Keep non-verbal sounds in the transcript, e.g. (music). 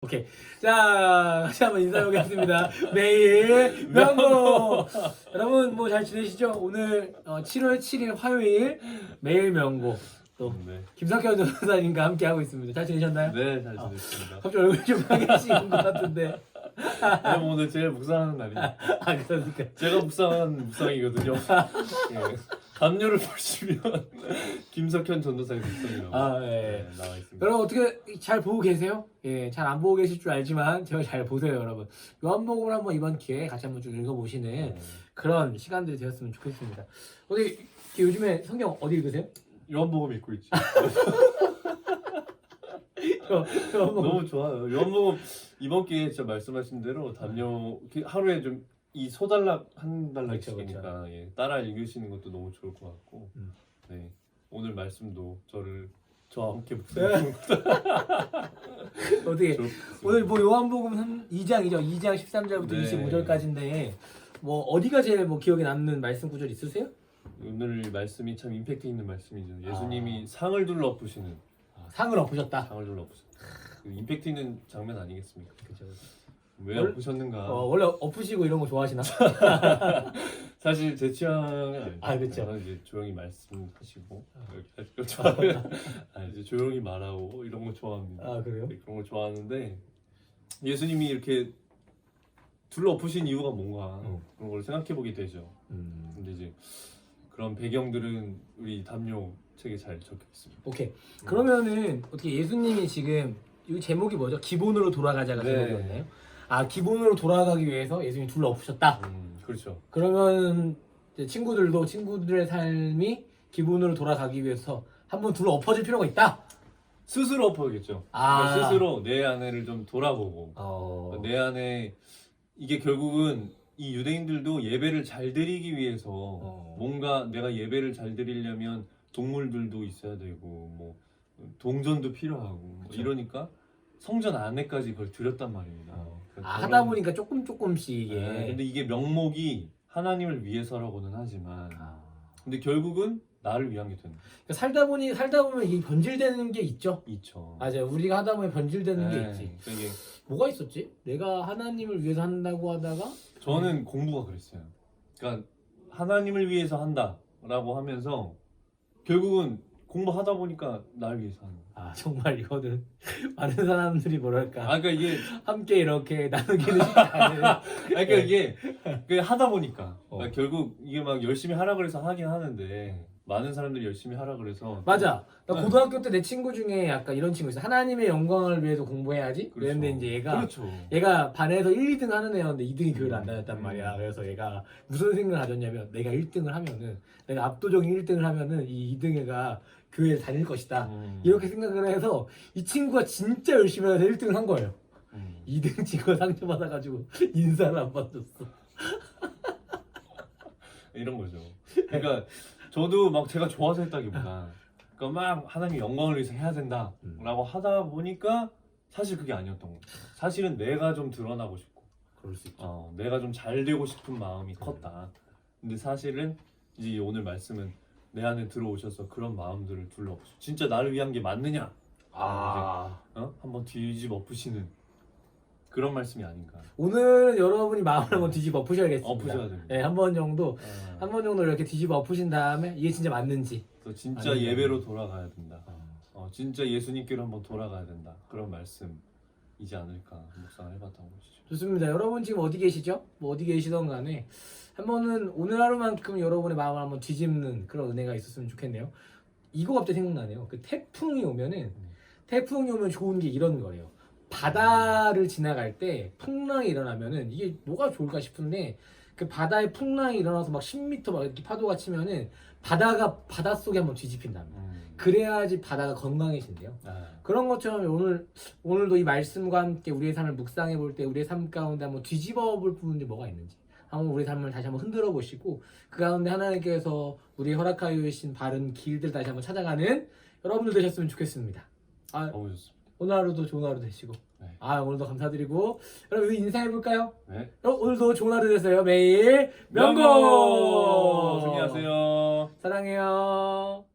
오케이. 자, 다시 한번 인사해보겠습니다. (laughs) 매일 명고! 여러분, 뭐 잘 지내시죠? 오늘 어, 7월 7일 화요일 매일 명고. 또, 네. 김석현 전도사님과 함께하고 있습니다. 잘 지내셨나요? 네, 잘 지냈습니다. 갑자기 얼굴이 좀 빨개지는 것 같은데. 네, 뭐 오늘 제일 묵상하는 날이에요. (laughs) 아, 그러니까. 제가 묵상한 묵상이거든요. (laughs) 예. 담요를 (laughs) 보시면 (laughs) 김석현 전도사의 묵상이라고 아, 네, 예. 나와 있습니다. 여러분, 어떻게 잘 보고 계세요? 예, 잘 안 보고 계실 줄 알지만, 제가 잘 보세요, 여러분. 요한복음을 한번 이번 기회에 같이 한번 좀 읽어보시는 네. 그런 시간들이 되었으면 좋겠습니다. 어디, 요즘에 성경 어디 읽으세요? 요한복음 읽고 있지. (laughs) 요- 요한복음. 너무 좋아요. 요한복음 이번 기회에 진짜 말씀하신 대로 담요 이렇게 하루에 좀 이 소달락 한 달락씩이니까 예, 따라 읽으시는 것도 너무 좋을 것 같고 음. 네 오늘 말씀도 저를 저와 함께 네. 묵상하는 (laughs) 어떻게 좋을 것 오늘 같습니다. 뭐 요한복음 2장이죠. 2장 13절부터 네. 25절까지인데 뭐 어디가 제일 뭐 기억에 남는 말씀 구절 있으세요? 오늘 말씀이 참 임팩트 있는 말씀이죠. 예수님이 아. 상을 둘러 엎으시는 상을 엎으셨다. 상을 둘러 엎으시는 그 임팩트 있는 장면 아니겠습니까? 그죠. 왜 원- 엎으셨는가? 어, 원래 엎으시고 이런 거 좋아하시나? (laughs) 사실 제 취향은 아니죠. 아, 그쵸. 저는 이제 조용히 말씀하시고 좋아해요. (laughs) 아, 이제 조용히 말하고 이런 거 좋아합니다. 아 그래요? 네, 그런 거 좋아하는데 예수님이 이렇게 둘러 엎으신 이유가 뭔가 어. 그런 걸 생각해 보게 되죠. 음. 근데 이제 그런 배경들은 우리 담요 책에 잘 적혀 있습니다. 오케이. 그러면은 어떻게 예수님이 지금 이 제목이 뭐죠? 기본으로 돌아가자가 네. 제목이었나요? 아 기본으로 돌아가기 위해서 예수님이 둘러 엎으셨다. 음, 그렇죠. 그러면 이제 친구들도 친구들의 삶이 기본으로 돌아가기 위해서 한번 둘러 엎어질 필요가 있다. 스스로 엎어야겠죠. 아. 그러니까 스스로 내 안에를 좀 돌아보고 어. 내 안에 이게 결국은 이 유대인들도 예배를 잘 드리기 위해서 어. 뭔가 내가 예배를 잘 드리려면 동물들도 있어야 되고 뭐 동전도 필요하고 뭐 그쵸. 이러니까 성전 안에까지 그걸 드렸단 말입니다. 어. 그러니까 아, 저런- 하다 보니까 조금 조금씩 이게. 네, 근데 이게 명목이 하나님을 위해서라고는 하지만 아. 근데 결국은 나를 위한 게 되는 거죠. 그러니까 살다 보니 살다 보면 이게 변질되는 게 있죠. 있죠. 맞아요. 우리가 하다 보면 변질되는 게 네, 있지. 그러니까 이게 뭐가 있었지? 내가 하나님을 위해서 한다고 하다가 저는 공부가 그랬어요. 그러니까 하나님을 위해서 한다라고 하면서 결국은 공부하다 보니까 나를 위해서 하는 거예요. 아 정말 이거는 (laughs) 많은 사람들이 뭐랄까. 아 그러니까 이게 함께 이렇게 나누기는 쉽지 않은 아 그러니까 이게 그 하다 보니까. 어. 그러니까 결국 이게 막 열심히 하라 그래서 하긴 하는데 많은 사람들이 열심히 하라 그래서 맞아. 나 네. 고등학교 때 내 친구 중에 약간 이런 친구 있어. 하나님의 영광을 위해서 공부해야지. 그렇죠. 그랬는데 이제 얘가 그렇죠. 얘가 반에서 1, 2등 하는 애였는데 2등이 교회를 안 다녔단 음. 말이야. 그래서 얘가 무슨 생각을 가졌냐면 내가 1등을 하면은 내가 압도적인 1등을 하면은 이 2등 애가 교회를 다닐 것이다. 음. 이렇게 생각을 해서 이 친구가 진짜 열심히 해서 1등을 한 거예요. 음. 2등 친구가 상처받아가지고 인사를 안 받았어. 이런 거죠. 그러니까 저도 막 제가 좋아서 했다기보다 그러니까 막 하나님 영광을 위해서 해야 된다라고 음. 하다 보니까 사실 그게 아니었던 거죠. 사실은 내가 좀 드러나고 싶고 그럴 수 있죠. 어, 내가 좀 잘 되고 싶은 마음이 컸다. 근데 사실은 이제 오늘 말씀은 내 안에 들어오셔서 그런 마음들을 둘러보시고 진짜 나를 위한 게 맞느냐? 아. 어? 한번 뒤집어 엎으시는 그런 말씀이 아닌가. 오늘은 여러분이 마음을 한번 뒤집어 엎으셔야겠습니다. 엎으셔야 됩니다. 네, 한 번 정도 어, 한번 정도 이렇게 뒤집어 엎으신 다음에 이게 진짜 맞는지. 그래서 진짜 아니면- 예배로 돌아가야 된다. 어, 진짜 예수님께로 한번 돌아가야 된다. 그런 말씀이지 않을까 묵상을 해봤던 것이죠. 좋습니다. 여러분 지금 어디 계시죠? 뭐 어디 계시던 간에 한 번은 오늘 하루만큼 여러분의 마음을 한번 뒤집는 그런 은혜가 있었으면 좋겠네요. 이거 갑자기 생각나네요. 그 태풍이 오면은 음. 태풍이 오면 좋은 게 이런 거예요. 바다를 지나갈 때 풍랑이 일어나면은 이게 뭐가 좋을까 싶은데 그 바다에 풍랑이 일어나서 막 10m 막 이렇게 파도가 치면은 바다가 바닷속에 한번 뒤집힌답니다. 음. 그래야지 바다가 건강해진대요. 아, 그런 것처럼 오늘 오늘도 이 말씀과 함께 우리의 삶을 묵상해 볼 때 우리의 삶 가운데 한번 뒤집어 볼 부분이 뭐가 있는지 한번 우리 삶을 다시 한번 흔들어 보시고 그 가운데 하나님께서 우리 허락하여 주신 바른 길들 다시 한번 찾아가는 여러분들 되셨으면 좋겠습니다. 아 좋습니다. 오늘 하루도 좋은 하루 되시고 네. 아 오늘도 감사드리고 여러분 인사해 볼까요? 네. 오늘도 좋은 하루 되세요. 매일 명고 명고! 승리하세요. 사랑해요.